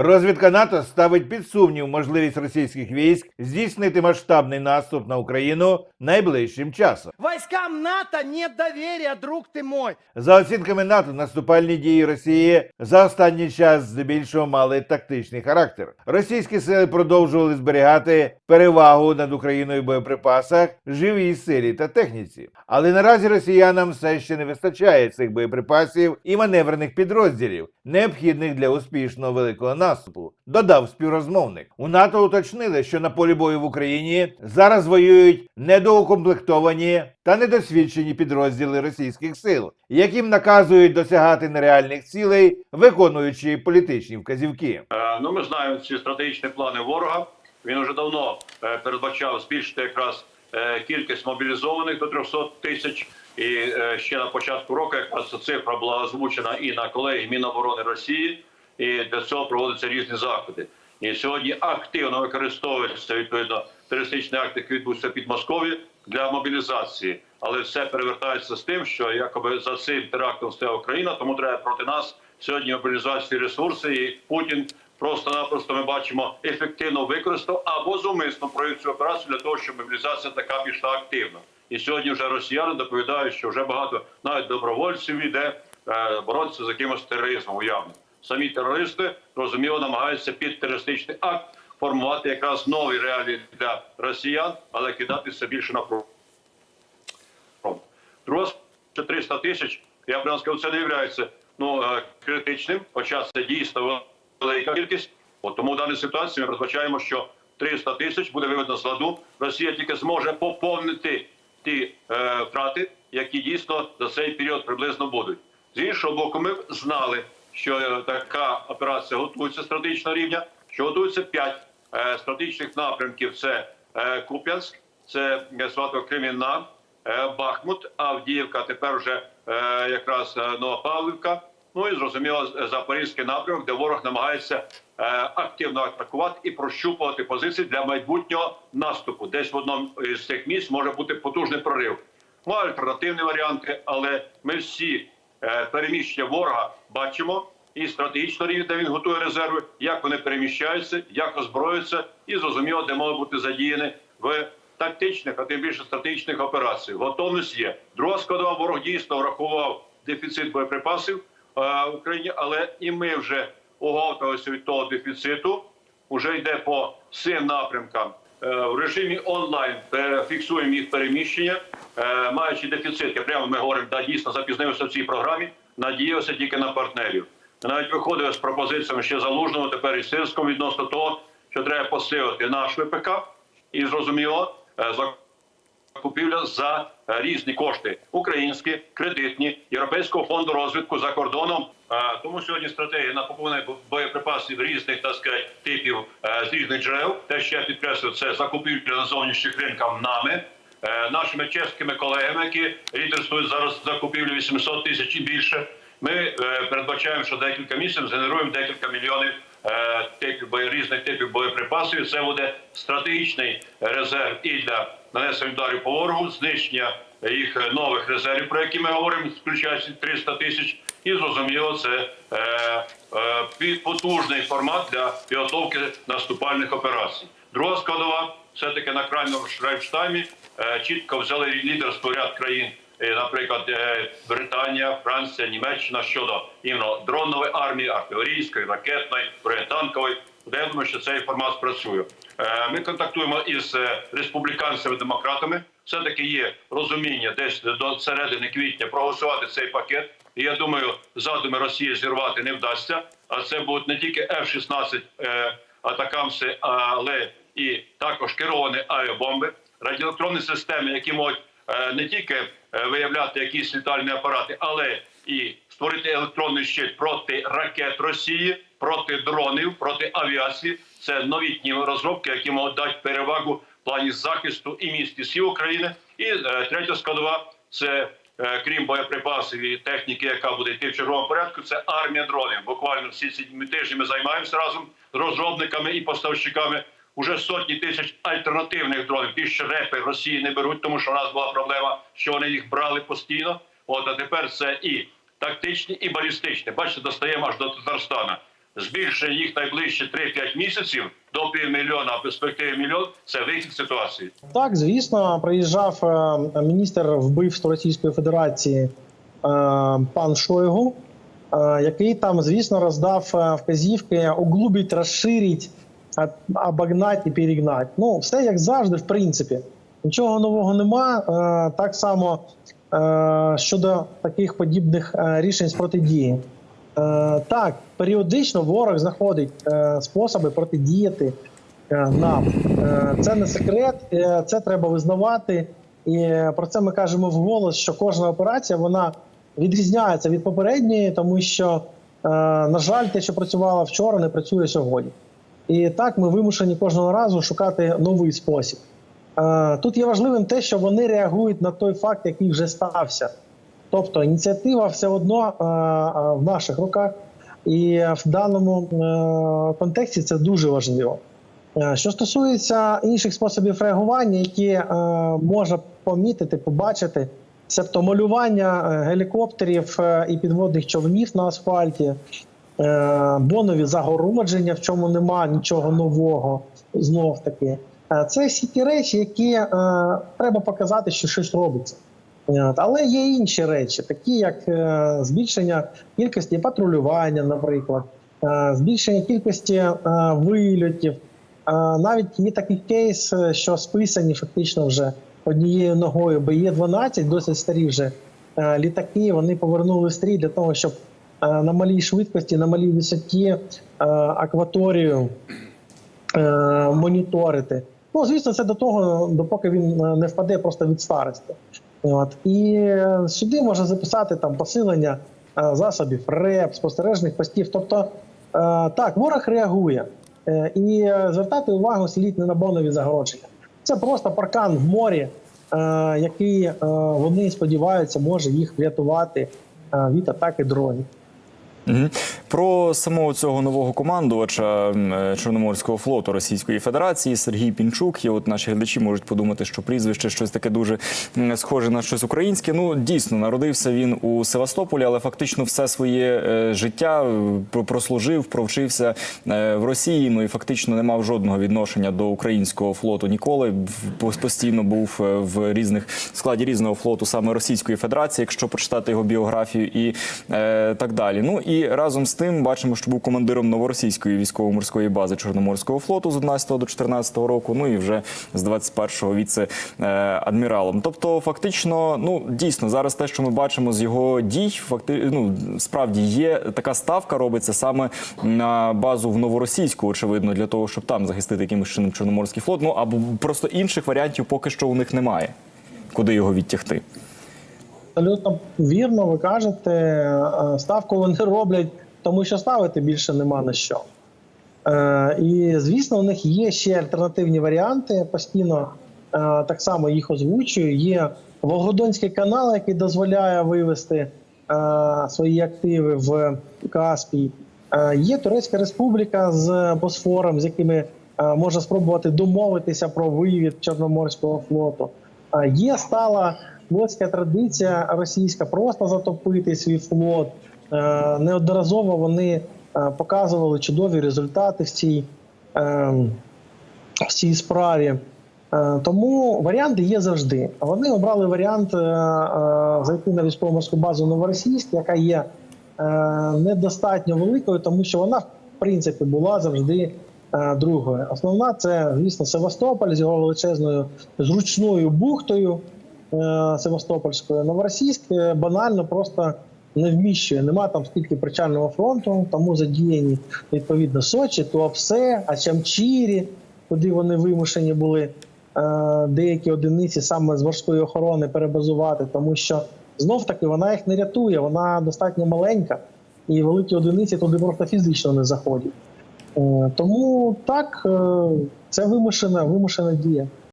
Розвідка НАТО ставить під сумнів можливість російських військ здійснити масштабний наступ на Україну найближчим часом. Войскам НАТО нет доверия, друг ты мой. За оцінками НАТО, наступальні дії Росії за останній час здебільшого мали тактичний характер. Російські сили продовжували зберігати перевагу над Україною в боєприпасах, живій силі та техніці. Але наразі росіянам все ще не вистачає цих боєприпасів і маневрених підрозділів, необхідних для успішного великого наступу. Додав співрозмовник. У НАТО уточнили, що на полі бою в Україні зараз воюють недоукомплектовані та недосвідчені підрозділи російських сил, яким наказують досягати нереальних цілей, виконуючи політичні вказівки. Е, Ну, ми знаємо ці стратегічні плани ворога. Він вже давно е, передбачав збільшити якраз е, кількість мобілізованих до 300 тисяч. І е, ще на початку року якраз цифра була озвучена і на колегії Міноборони Росії, і для цього проводяться різні заходи. І сьогодні активно використовується відповідно терористичний акт, який відбувся під Москові для мобілізації. Але все перевертається з тим, що якоби за цим терактом стояла Україна, тому треба проти нас сьогодні мобілізувати всі ресурси. І Путін просто-напросто ми бачимо ефективно використав або зумисно провів цю операцію для того, щоб мобілізація така пішла активно. І сьогодні вже росіяни доповідають, що вже багато навіть добровольців йде е, боротися з якимось тероризмом уявно. Самі терористи розуміло намагаються під терористичний акт формувати якраз нові реалії для росіян, але кидати все більше на фронт. Друга ще 300 тисяч. Я б прямо сказав, це не є ну, е, критичним, хоча це дійсно велика кількість. От тому в даній ситуації ми передбачаємо, що 300 тисяч буде виведено з ладу. Росія тільки зможе поповнити ті е, втрати, які дійсно за цей період приблизно будуть. З іншого боку, ми б знали, що е, така операція готується стратегічного рівня, що готується 5 е, стратегічних напрямків: це е, Куп'янськ, це Свато-Кремінна, е, Бахмут, Авдіївка, тепер вже якраз Новопавлівка. Ну і зрозуміло, Запорізький напрямок, де ворог намагається активно атакувати і прощупувати позиції для майбутнього наступу. Десь в одному із цих місць може бути потужний прорив. Ну, альтернативні варіанти, але ми всі переміщення ворога бачимо і стратегічно рівень, де він готує резерви, як вони переміщаються, як озброюються, і зрозуміло, де можуть бути задіяні в тактичних, а тим більше стратегічних операціях. Готовність є. Друга складова ворог дійсно врахував дефіцит боєприпасів е, в Україні, але і ми вже оговталися від того дефіциту. Уже йде по всім напрямкам Е, в режимі онлайн. е, Фіксуємо їх переміщення, маючи дефіцит. Я прямо ми говоримо, да, дійсно запізнилися в цій програмі. Надіявся тільки на партнерів. Навіть виходив з пропозиціями ще залужного тепер і сирського відносно того, що треба посилити наш ВПК і зрозуміло е, за купівля за е, різні кошти українські, кредитні, Європейського фонду розвитку за кордоном. Е, Тому сьогодні стратегія на боєприпасів різних так сказати, типів з різних джерел. Те, що я підкреслю, це закупівля на зовнішніх ринках нами. Нашими чеськими колегами, які лідерствують зараз закупівлю 800 тисяч і більше, ми е, передбачаємо, що декілька місяців згенеруємо декілька мільйонів е, типів різних типів боєприпасів. Це буде стратегічний резерв і для нанесення ударів по ворогу, знищення їх нових резервів, про які ми говоримо, включаючи 300 тисяч. І зрозуміло, це е, е, потужний формат для підготовки наступальних операцій. Друга складова все таки на крайньому Шрайбштаймі е, чітко взяли лідерство ряд країн. Е, Наприклад, е, Британія, Франція, Німеччина щодо іменно дронової армії, артилерійської, ракетної, бронетанкової. Я думаю, що цей формат спрацює. Е, Ми контактуємо із республіканцями демократами. Все таки є розуміння десь до середини квітня проголосувати цей пакет. І я думаю, задуми Росії зірвати не вдасться. А це будуть не тільки F-16 е, атакамси, але і також керовані авіабомби, радіоелектронні системи, які можуть не тільки е, виявляти якісь літальні апарати, але і створити електронний щит проти ракет Росії, проти дронів, проти авіації. Це новітні розробки, які можуть дати перевагу в плані захисту і міст і сіл України. І е, третя складова це е, крім боєприпасів і техніки, яка буде йти в черговому порядку. Це армія дронів. Буквально всі ці тижні ми займаємося разом з розробниками і поставщиками. Уже сотні тисяч альтернативних дронів. Ті, що репи Росії не беруть, тому що у нас була проблема, що вони їх брали постійно. От а тепер це і тактичні, і балістичні. Бачите, достаємо аж до Татарстана. збільшення їх найближчі 3-5 місяців до півмільйона, а в перспективі мільйон це вихід ситуації. Так, звісно, приїжджав е, міністр вбивств Російської Федерації е, пан Шойгу, е, який там, звісно, роздав вказівки углубить, розширить, обогнать і перегнать. Ну, все як завжди, в принципі. Нічого нового нема. Е, Так само е, щодо таких подібних е, рішень з протидії. Так, періодично ворог знаходить способи протидіяти нам. Це не секрет, це треба визнавати. І про це ми кажемо вголос, що кожна операція вона відрізняється від попередньої, тому що, на жаль, те, що працювало вчора, не працює сьогодні. І так ми вимушені кожного разу шукати новий спосіб. Е, Тут є важливим те, що вони реагують на той факт, який вже стався. Тобто ініціатива все одно е, е, в наших руках, і в даному контексті це дуже важливо. Що стосується інших способів реагування, які можна помітити, побачити, себто малювання гелікоптерів і підводних човнів на асфальті, бонові загородження, в чому нема нічого нового, знов таки. Е, Це всі ті речі, які е, треба показати, що щось робиться. Але є інші речі, такі як е, збільшення кількості патрулювання, наприклад, е, збільшення кількості е, вильотів. Е, навіть є такий кейс, е, що списані фактично вже однією ногою, бо є 12 досить старі вже е, літаки. Вони повернули стрій для того, щоб е, на малій швидкості, на малій висоті е, акваторію е, моніторити. Ну, звісно, це до того, допоки він е, не впаде просто від старості. От. І е, сюди можна записати там посилення е, засобів РЕП, спостережних постів. Тобто, е, так, ворог реагує. Е, І е, звертати увагу слід не на бонові загородження. Це просто паркан в морі, е, який е, вони сподіваються, може їх врятувати е, від атаки дронів. Про самого цього нового командувача е, Чорноморського флоту Російської Федерації Сергій Пінчук. І от наші глядачі можуть подумати, що прізвище щось таке дуже схоже на щось українське. Ну дійсно народився він у Севастополі, але фактично все своє е, життя е, прослужив, провчився в Росії. Ну і фактично не мав жодного відношення до українського флоту ніколи. Постійно був в різних складі різного флоту саме Російської Федерації, якщо почитати його біографію і так далі. Ну і разом з тим бачимо, що був командиром новоросійської військово-морської бази Чорноморського флоту з 11 до 14 року. Ну і вже з 21-го віце-адміралом. Тобто, фактично, ну дійсно, зараз те, що ми бачимо з його дій, факти, ну справді є така ставка, робиться саме на базу в новоросійську, очевидно, для того, щоб там захистити якимось чином Чорноморський флот. Ну або просто інших варіантів поки що у них немає. Куди його відтягти? Абсолютно вірно, ви кажете. Е, Ставку вони роблять, тому що ставити більше нема на що. Е, І звісно, у них є ще альтернативні варіанти. Постійно е, так само їх озвучую. Є Волгодонський канал, який дозволяє вивести свої активи в Каспій. Є Турецька Республіка з Босфором, з якими можна спробувати домовитися про вивід Чорноморського флоту. Є стала флотська традиція російська просто затопити свій флот. Е, Неодноразово вони е, показували чудові результати в цій, е, в цій справі. Тому варіанти є завжди. Вони обрали варіант зайти на військово-морську базу Новоросійськ, яка є недостатньо великою, тому що вона, в принципі, була завжди другою. Основна це, звісно, Севастополь з його величезною зручною бухтою е, Севастопольською. Новоросійськ банально просто не вміщує. Нема там стільки причального фронту, тому задіяні відповідно Сочі, Туапсе, Ачамчірі, куди вони вимушені були е, деякі одиниці саме з морської охорони перебазувати, тому що знов таки вона їх не рятує, вона достатньо маленька, і великі одиниці туди просто фізично не заходять. Е, Тому так, це вимушена, вимушена дія.